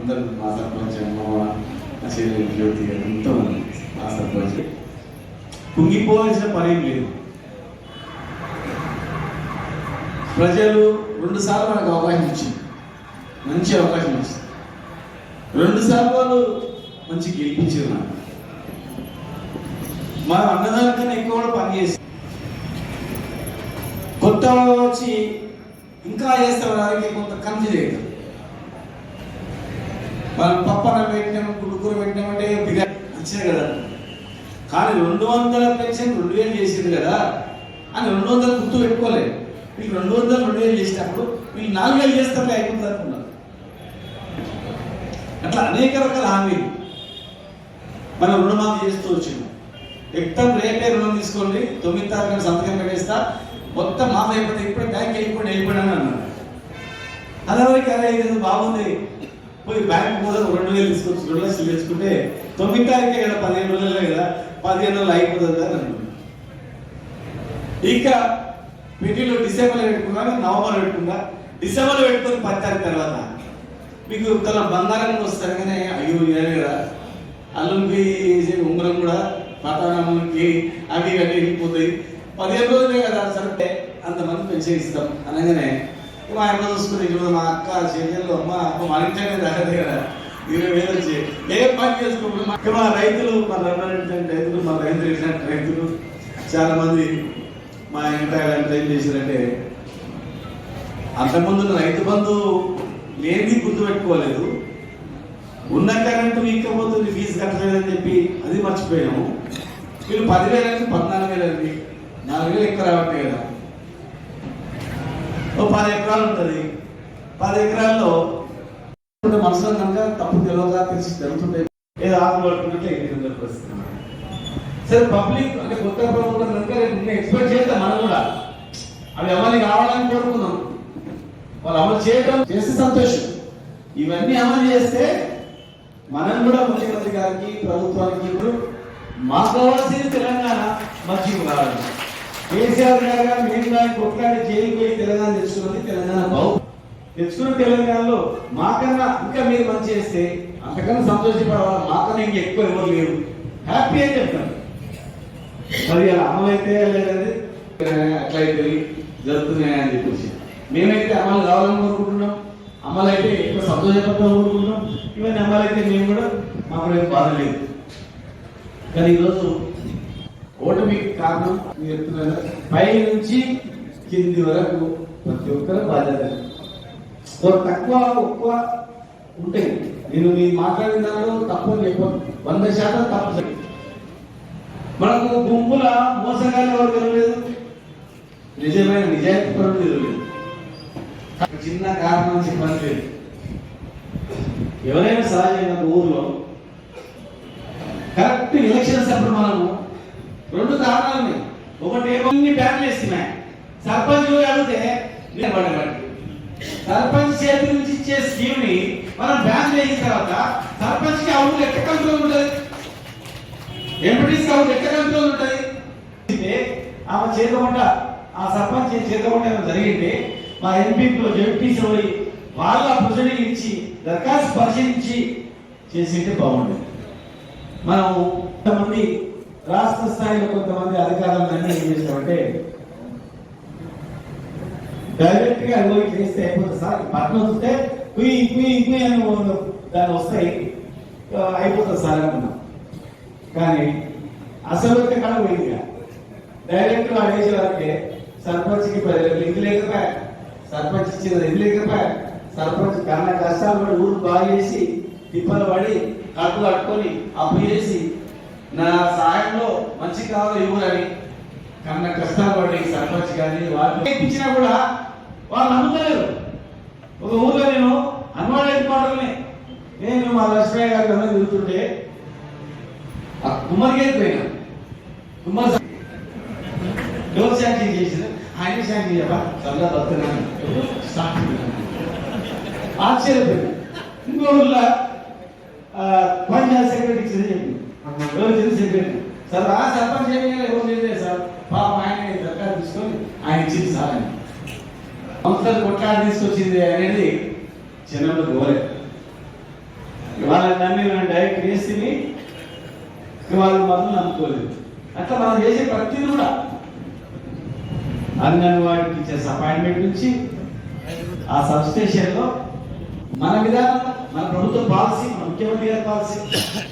అందరూ మా సర్పంచ్ అమ్మ మా చెల్లెలు జ్యోతి ఎంతో మంది మా సర్పంచ్ కుంగిపోవాల్సిన పని ఏం లేదు. ప్రజలు రెండు సార్లు మనకు అవకాశం ఇచ్చింది. మంచి అవకాశం ఇచ్చింది. రెండు సార్లు వాళ్ళు మంచి గెలిపించారు నాకు. మనం అన్నదానికన్నా ఎక్కువ కూడా పనిచేసి కొత్త వచ్చి ఇంకా చేస్తాం దానికి కొంత కన్ఫ్యూజ్ అవుతుంది వాళ్ళ పప్పన పెట్టినాం గుడుకూర పెట్టినామంటే బిగా కదా. కానీ రెండు వందల పెన్షన్ రెండు వేలు చేసింది కదా అని రెండు వందలు గుర్తు పెట్టుకోలేదు వీళ్ళు రెండు వందలు రెండు వేలు చేసినప్పుడు వీళ్ళు నాలుగు వేలు చేస్తారులే అయిపోతుంది అనుకున్నారు అట్లా అనేక రకాల హామీలు. మనం రుణమాఫీ చేస్తూ వచ్చింది ఎక్తం రేపే రుణం తీసుకోండి తొమ్మిది తారీఖున సంతకం పెట్టేస్తా మొత్తం మాఫీ అయిపోతే ఇప్పుడే బ్యాంక్ వెళ్ళిపోయి వెళ్ళిపోయాను అని అన్నారు వరకు అదే ఇది బాగుంది. పోయి బ్యాంక్ పోదాం రెండు వేలు తీసుకొచ్చి రెండు లక్షలు తెచ్చుకుంటే తొమ్మిది తారీఖే కదా పదిహేను రోజులే కదా పదిహేను రోజులు అయిపోతుంది అని అనుకున్నాను. ఇంకా పెళ్ళిలో డిసెంబర్లో పెట్టుకున్నాను నవంబర్ పెట్టుకున్నా. డిసెంబర్లో పెట్టుకుని పది తారీఖు తర్వాత మీకు తన బంగారం వస్తారు కానీ అయ్యో ఇదే కదా. అల్లుకి ఉంగరం కూడా పతానమ్మకి అవి ఇవన్నీ వెళ్ళిపోతాయి. పదిహేను రోజులే కదా సరే అంతమంది పెన్షన్ ఇస్తాం అనగానే మా అమ్మ చూసుకుని ఇప్పుడు మా అక్క చెల్లెలు అమ్మ అమ్మ మన ఇంట్లోనే తగ్గదు కదా. ఇరవై వేలు వచ్చి ఏ పని చేసుకోకుండా మా- రైతులు మా రంగారెడ్డి రైతులు మా రైతులు ఇట్లాంటి రైతులు చాలా మంది మా ఇంట ఇలాంటి ఏం చేశారంటే అంతకుముందు రైతు బంధు లేనిది గుర్తు పెట్టుకోలేదు ఉన్న కరెంటు ఇక్కపోతుంది ఫీజు కట్టలేదని చెప్పి అది మర్చిపోయాము. వీళ్ళు పదివేలకి పద్నాలుగు వేలండి నాలుగు వేలు ఎక్కువ రావట్లేదు కదా. ఓ పది ఎకరాలు ఉంటుంది. పది ఎకరాల్లో మనసులో కనుక తప్పు తెలియక తెలిసి జరుగుతుంటే ఏదో ఆకులు పట్టుకున్నట్లే ఇది పరిస్థితి. సరే పబ్లిక్ అంటే కొత్త ప్రభుత్వం కనుక రేపు ఎక్స్పెక్ట్ చేద్దాం మనం కూడా. అవి ఎవరిని కావాలని కోరుకుందాం. వాళ్ళు అమలు చేయడం చేస్తే సంతోషం. ఇవన్నీ అమలు చేస్తే మనం కూడా ముఖ్యమంత్రి గారికి ప్రభుత్వానికి ఇప్పుడు మాకు కావాల్సింది తెలంగాణ మంచిగా కావాలి కేసీఆర్ గారు కానీ మేము కానీ కొట్లాడి జైలుకి పోయి తెలంగాణ తెచ్చుకున్నది తెలంగాణ బాగు తెచ్చుకున్న తెలంగాణలో మాకన్నా ఇంకా మీరు మంచి చేస్తే అంతకన్నా సంతోషపడవాలి మాకన్నా ఇంకా ఎక్కువ ఎవరు లేరు. హ్యాపీ అని చెప్తాను. మరి అలా అమలైతే లేదండి. అట్లయితే జరుగుతున్నాయి జరుగుతున్నాయని చెప్పేసి. మేమైతే అమలు కావాలని కోరుకుంటున్నాం అమలైతే ఎక్కువ సంతోషపడతాం కోరుకుంటున్నాం ఇవన్నీ అమలైతే మేము కూడా మాకు బాధ లేదు. కానీ ఈరోజు ఓటమికి కారణం మీరు పై నుంచి కింది వరకు ప్రతి ఒక్కరు బాధ్యత. తక్కువ ఎక్కువ ఉంటాయి. నేను మీరు మాట్లాడిన దానిలో తప్పు అని చెప్పను. వంద శాతం తప్పు మనకు గుంపుల మోసగాళ్ళు ఎవరు తెలియలేదు? నిజమైన నిజాయితీ పరులు తెలియలేదు. చిన్న కారణం చెప్పని లేదు. ఎవరైనా సహజంగా ఒక ఊర్లో కరెక్ట్ ఎలక్షన్స్ అప్పుడు మనము రెండు కారణాలు ఉన్నాయి ఒకటి ఏమో ఇన్ని బ్యాన్లు వేస్తున్నాయి. సర్పంచ్ అడిగితే సర్పంచ్ చేతి నుంచి ఇచ్చే స్కీమ్ని మనం బ్యాన్ చేసిన తర్వాత సర్పంచ్కి అవును ఎక్కడ కంట్రోల్ ఉంటుంది. ఎంపీటీస్ అవును ఎక్కడ కంట్రోల్ ఉంటుంది. ఆమె చేతకుండా ఆ సర్పంచ్ చేతకుండా ఏమైనా జరిగింది మా ఎంపీలో జడ్పీసీ పోయి వాళ్ళ ప్రొసీడింగ్ ఇచ్చి దరఖాస్తు పరిశీలించి చేసింటే బాగుండేది. మనం కొంతమంది రాష్ట్ర స్థాయిలో కొంతమంది అధికారులను అన్ని ఏం చేస్తామంటే డైరెక్ట్గా పోయి చేస్తే అయిపోతుంది. సార్ పట్టణం వస్తే కుయి కుయి కుయి అని దాన్ని వస్తాయి. అయిపోతుంది సార్ అనుకున్నాం. కానీ అసలు వచ్చే కళ పోయింది డైరెక్ట్ వాడు వేసే సర్పంచ్కి పది వేలు ఇది లేకపోయా సర్పంచ్ ఇచ్చేది ఇది లేకపోయా సర్పంచ్ కన్నా కష్టాలు పడి ఊరు బాగా చేసి తిప్పలు పడి కట్టు కట్టుకొని అప్పు చేసి నా సహాయంలో మంచి కాదు ఇవ్వరని. కన్న కష్టాలు పడి సర్పంచ్ కానీ వాళ్ళు ఇప్పించినా కూడా వాళ్ళు నమ్ముతలేరు. ఒక ఊర్లో నేను అన్వాడైన పాటల్ని నేను మా లక్ష్మయ్య గారి కన్నా తిరుగుతుంటే ఆ కుమ్మరికేది పోయినా. కుమ్మర్ డోర్ శాంక్షన్ చేసిన ఆయన శాంక్షన్ చెప్పా చల్లగా బతున్నాను స్టార్ట్ ఆశ్చర్యపోయింది ఇంకో ఊర్లో పంచాయత్ సెక్రటరీ చెప్పింది చెప్పి సార్ ఆ సర్పంచ్ ఏమి ఎవరు చేయలేదు సార్? పాప ఆయన దరఖాస్తు తీసుకొని ఆయన ఇచ్చింది సార్ ఆయన సంస్థలు కొట్లాడి తీసుకొచ్చింది అనేది చిన్నప్పుడు గోరే. ఇవాళ నమ్మి మనం డైరెక్ట్ చేసి ఇవాళ మాత్రం నమ్ముకోలేదు. అట్లా మనం చేసే ప్రతిదీ కూడా. అంగన్వాడికి ఇచ్చే అపాయింట్మెంట్ నుంచి ఆ సబ్స్టేషన్లో మన విధానం మన ప్రభుత్వ పాలసీ ముఖ్యమంత్రి గారి పాలసీ.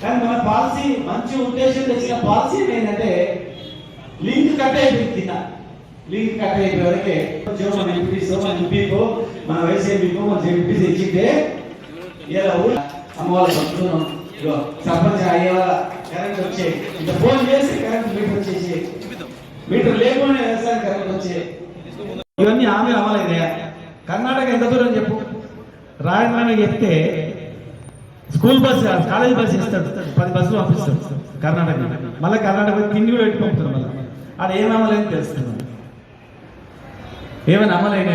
కానీ మన పాలసీ మంచి ఉద్దేశం తెచ్చిన పాలసీ ఏంటంటే లింక్ కట్ అయిపోయింది కింద లింక్ కట్ అయిపోయే వరకే మన ఎంపీసో మన ఎంపీకో మన వైసీపీకో మన ఎంపీసీ ఇచ్చింటే ఇలా ఊరు అమ్మ వాళ్ళ పంపుతున్నాం ఇగో సర్పంచ్ అయ్యే వాళ్ళ కరెంట్ వచ్చే ఇంత ఫోన్ చేసి కరెంట్ మీటర్ వచ్చేసి మీటర్ లేకుండా వ్యవసాయం కరెంట్ వచ్చే ఇవన్నీ ఆమె అమలైనాయా కర్ణాటక ఎంత దూరం చెప్పు? రాజధాని చెప్తే స్కూల్ బస్ కాలేజ్ బస్ ఇస్తాడు పది బస్సులు పంపిస్తాడు కర్ణాటక మళ్ళీ కర్ణాటక తిండి కూడా పెట్టి పంపుతాడు మళ్ళీ. అది ఏం అమలైంది తెలుస్తుంది ఏమైనా అమలైన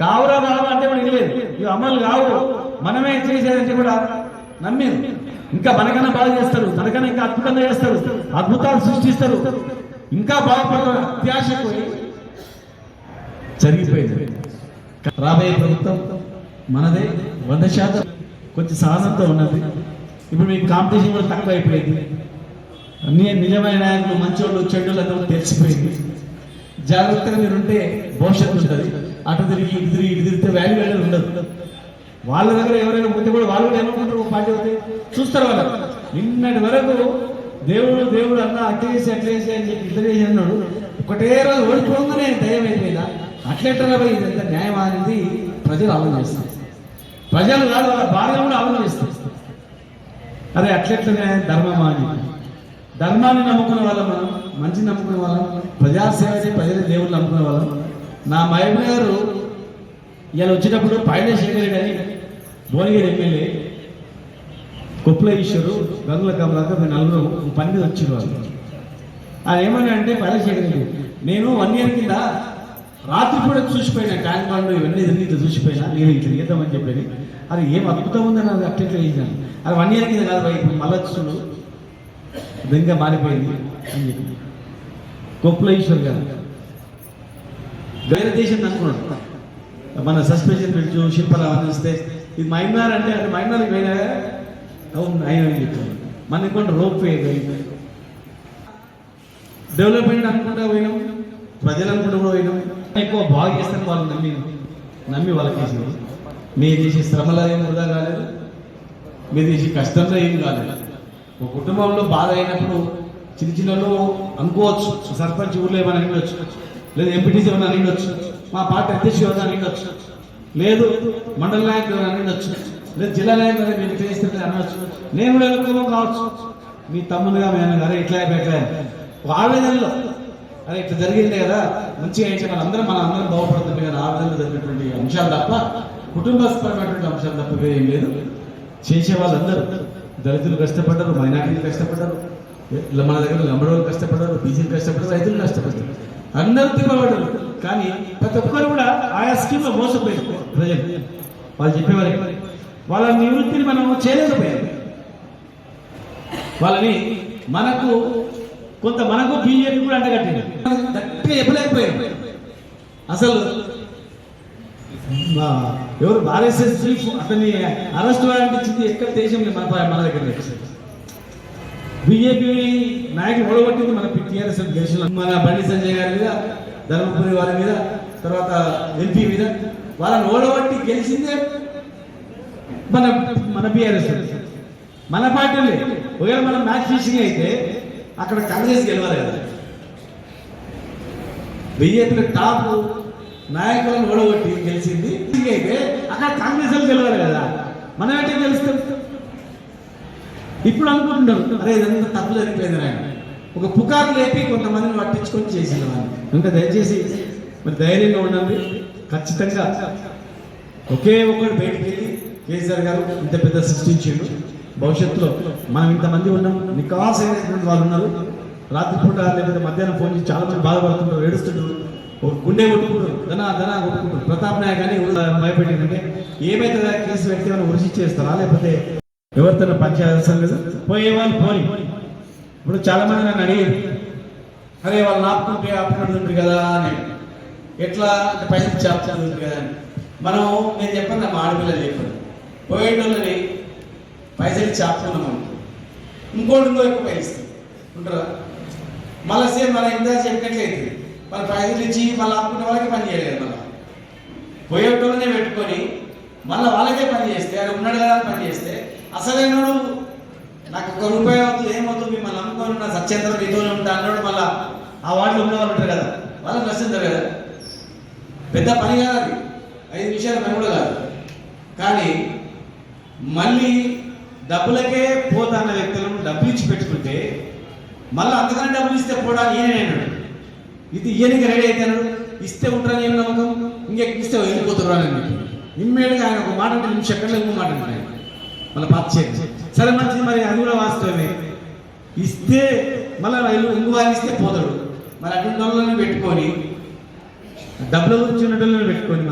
కావురా రావు అంటే కూడా లేదు ఇవి అమలు కావు. మనమే చేసేదంటే కూడా నమ్మేది. ఇంకా మనకన్నా బాగా చేస్తారు. మనకన్నా ఇంకా అద్భుతంగా చేస్తారు. అద్భుతాలు సృష్టిస్తారు. ఇంకా బాగుపడతారు. అత్యాశ జరిగిపోయింది. రాబోయే ప్రభుత్వం మనదే. వంద శాతం. కొంచెం సహనంతో ఉన్నది. ఇప్పుడు మీకు కాంపిటీషన్ కూడా తక్కువ అయిపోయింది అన్ని నిజమైన నాయకులు మంచోళ్ళు చెడ్డోళ్ళు అందరూ తెలిసిపోయింది. జాగ్రత్తగా మీరు ఉంటే భవిష్యత్తు ఉంటుంది. అటు తిరిగి ఇటు తిరిగి ఇటు తిరిగితే వాల్యూ అనేది ఉండదు. వాళ్ళ దగ్గర ఎవరైనా పోతే కూడా వాళ్ళు కూడా ఏమనుకుంటారు? పార్టీ అవుతాయి చూస్తారు వాళ్ళు నిన్నటి వరకు దేవుడు దేవుడు అన్న అట్లా చేసి అట్లా చేసి అని చెప్పి ఇద్దరు చేసి అన్నాడు. ఒకటే రోజు ఓడిపోగానే దయం అయిపోయిందా? అట్లెట్లా ఇదంతా న్యాయం అనేది ప్రజలు ఆలోచిస్తారు ప్రజలు కాదు వాళ్ళ భార్య కూడా ఆలోచిస్తారు అదే అట్లెట్లనే ధర్మమా అని. ధర్మాన్ని నమ్ముకునే వాళ్ళం మనం మంచి నమ్ముకునే వాళ్ళం ప్రజాసేవ చేసి ప్రజలే దేవుళ్ళు నమ్ముకునే వాళ్ళం. నా మహబూబ్ గారు ఇలా వచ్చినప్పుడు పైన శేఖర్ గారి భువనగిరి ఎమ్మెల్యే కుప్ల ఈశ్వరు గంగుల కమలాక మేము నలుగురు పని మీద వచ్చిన వాళ్ళు. ఆయన ఏమని అంటే పైన శేఖర్ రెడ్డి నేను వన్ ఇయర్ కింద రాత్రి కూడా చూసిపోయినా ట్యాంక్ బండ్లు ఇవన్నీ తిరిగి చూసిపోయినా నేను ఇట్లా చేద్దామని చెప్పేది. అది ఏం అద్భుతం ఉందని అది అట్లా చేసినాను అది వన్ ఇయర్ కింద కాదు ఇప్పుడు మళ్ళీ చూడు. ఇంకా మారిపోయింది అని చెప్పి. కొప్పుల ఈశ్వర్ గారు. వేరే దేశం అనుకున్నాడు. మన సస్పెన్షన్ పెట్టి శిల్పరావు అందిస్తే ఇది మైనార్ అంటే అది మైనార్కి పోయినా అవును ఆయన అని చెప్పాను మన ఇంకోటి రోప్ వే డెవలప్మెంట్ అనుకుంటా పోయినాం. ప్రజలు అనుకుంటూ కూడా పోయినాం. ఎక్కువ బాగా చేస్తారు వాళ్ళు నమ్మి నమ్మి వాళ్ళకి చేసింది మీరు చేసే శ్రమలో ఏం వృధా కాలేదు. మీరు చేసే కష్టంలో ఏం కాలేదు. ఒక కుటుంబంలో బాధ అయినప్పుడు చిన్న చిన్నలు అనుకోవచ్చు. సర్పంచ్ ఊర్లో ఏమైనా అనిపించవచ్చు లేదు ఎంపీటీసీ ఏమైనా అనిపించవచ్చు మా పార్టీ అధ్యక్షుడు ఏమైనా అనిపించవచ్చు లేదు మండల నాయకుడు ఏమైనా అనిపించవచ్చు లేదు జిల్లా నాయకుడు మీరు చేస్తే అనవచ్చు. నేను కూడా కావచ్చు. మీ తమ్ముడుగా మేము అరే ఇట్లా అయిపోయి ఇట్లా అదే అరే ఇట్లా జరిగింది కదా. మంచిగా అయితే మన అందరం మన అందరం బాగుపడుతుంది కానీ విధంగా జరిగినటువంటి అంశాలు తప్ప కుటుంబపరమైనటువంటి అంశాలు తప్ప వేరే ఏం లేదు. చేసే వాళ్ళందరూ దళితులు కష్టపడ్డారు మైనార్టీలు కష్టపడ్డారు ఇలా మన దగ్గర లంబడోళ్ళు కష్టపడ్డారు బీసీలు కష్టపడ్డారు రైతులు కష్టపడ్డారు. అందరూ తిరగబడ్డారు కానీ ప్రతి ఒక్కరు కూడా ఆయా స్కీమ్లో మోసపోయారు. ప్రజలు. వాళ్ళు చెప్పేవారు వాళ్ళ నివృత్తిని మనం చేయలేకపోయాం. వాళ్ళని మనకు కొంత మనకు బీజేపీ కూడా అంటగట్టింది గట్టిగా చెప్పలేకపోయాం అసలు ఎవరు ఆర్ఎస్ఎస్ చీఫ్ అతన్ని అరెస్ట్ వారెంట్ ఇచ్చింది ఎక్కడ దేశం మన మన దగ్గర బీజేపీ నాయకులు ఓడగొట్టింది మన టీఆర్ఎస్ దేశంలో మన బండి సంజయ్ గారి మీద ధర్మపురి వారి మీద తర్వాత ఎంపీ మీద వాళ్ళని ఓడగొట్టి గెలిచిందే మన మన బీఆర్ఎస్ మన పార్టీలే. ఒకవేళ మనం మ్యాచ్ ఫిషింగ్ అయితే అక్కడ కాంగ్రెస్ గెలవాలి కదా బీజేపీ టాప్ నాయకులను ఓడగొట్టి గెలిచింది. అయితే అక్కడ కాంగ్రెస్ వాళ్ళు గెలవాలి కదా. మనం ఏంటి గెలుస్తాం? ఇప్పుడు అనుకుంటున్నారు. అరే ఇదంతా తప్పు జరిగిపోయింది ఆయన ఒక పుకారు లేపి కొంతమందిని పట్టించుకొని చేసిన వాళ్ళు ఇంకా దయచేసి మరి ధైర్యంగా ఉండండి. ఖచ్చితంగా ఒకే ఒక్కడు బయటికి వెళ్ళి కేసీఆర్ గారు ఇంత పెద్ద సృష్టించిండు. భవిష్యత్తులో మనం ఇంతమంది ఉన్నాం నికాసైనటువంటి వాళ్ళు ఉన్నారు. రాత్రిపూట లేకపోతే మధ్యాహ్నం ఫోన్ చేసి చాలా మంది బాధపడుతున్నారు ఏడుస్తుంటారు గుండె కొట్టుకుంటారు ధన ధన కొట్టుకుంటారు. ప్రతాప్ నాయక్ అని భయపెట్టిందంటే ఏమైతే కేసు వ్యక్తి ఏమైనా ఉరిచిచ్చేస్తారా చేస్తారా? లేకపోతే ఎవరితో పంచాయతీ లేదు? పోయే వాళ్ళు పోని. ఇప్పుడు చాలా మంది నన్ను అడిగారు. అరే వాళ్ళు ఆపుకుంటే ఆపుకుంటుంది కదా అని. ఎట్లా? అంటే పైసలు చేపుతుంది కదా అని. మనం నేను చెప్పాను మా ఆడపిల్లలు చెప్పాను పోయేటోళ్ళని పైసలు ఇచ్చి ఆపుకున్నాం అనుకో ఇంకోటి ఇంకో ఎక్కువ పైస్తుంది ఉంటారా? మళ్ళీ సేమ్ మన ఇంత చెప్పినట్లయితే మన పైసలు ఇచ్చి మళ్ళీ ఆపుకునే వాళ్ళకి పని చేయలేదు మళ్ళీ. పోయేటోళ్ళనే పెట్టుకొని మళ్ళీ వాళ్ళకే పని చేస్తే అది ఉన్నాడు కదా పని చేస్తే అసలైన నాకు ఒక రూపాయి అవుతుంది ఏమవుతుంది మిమ్మల్ని నమ్ముకొని నా సత్యంతరం మీతోనే ఉంటా అన్నాడు మళ్ళీ. ఆ వాళ్ళు ఉన్న వాళ్ళు ఉంటారు కదా వాళ్ళకి నష్టం కదా పెద్ద పని కాదు అది. ఐదు నిమిషాల పని కూడా కాదు. కానీ మళ్ళీ డబ్బులకే పోతాన్న వ్యక్తులను డబ్బులు ఇచ్చి పెట్టుకుంటే మళ్ళీ అంతకన్నా డబ్బులు ఇస్తే పోడా? ఈయనైనాడు ఇది ఈయనకి రెడీ అవుతాడు ఇస్తే ఉంటారని ఏం నమ్మకం? ఇంకెక్కిస్తే వెళ్ళిపోతున్నారు అని ఇమ్మీడియట్గా ఆయన ఒక మాట అంటే నిమిషం సెకండ్లో ఇంకో మాట అంటే మళ్ళీ పాత చేయండి. సరే మంచిది మరి అది కూడా వాస్తవమే. ఇస్తే మళ్ళీ ఇంకో వారికి ఇస్తే పోతాడు. మరి అటువంటి వాళ్ళని పెట్టుకొని డబ్బులు వచ్చిన వాళ్ళని పెట్టుకొని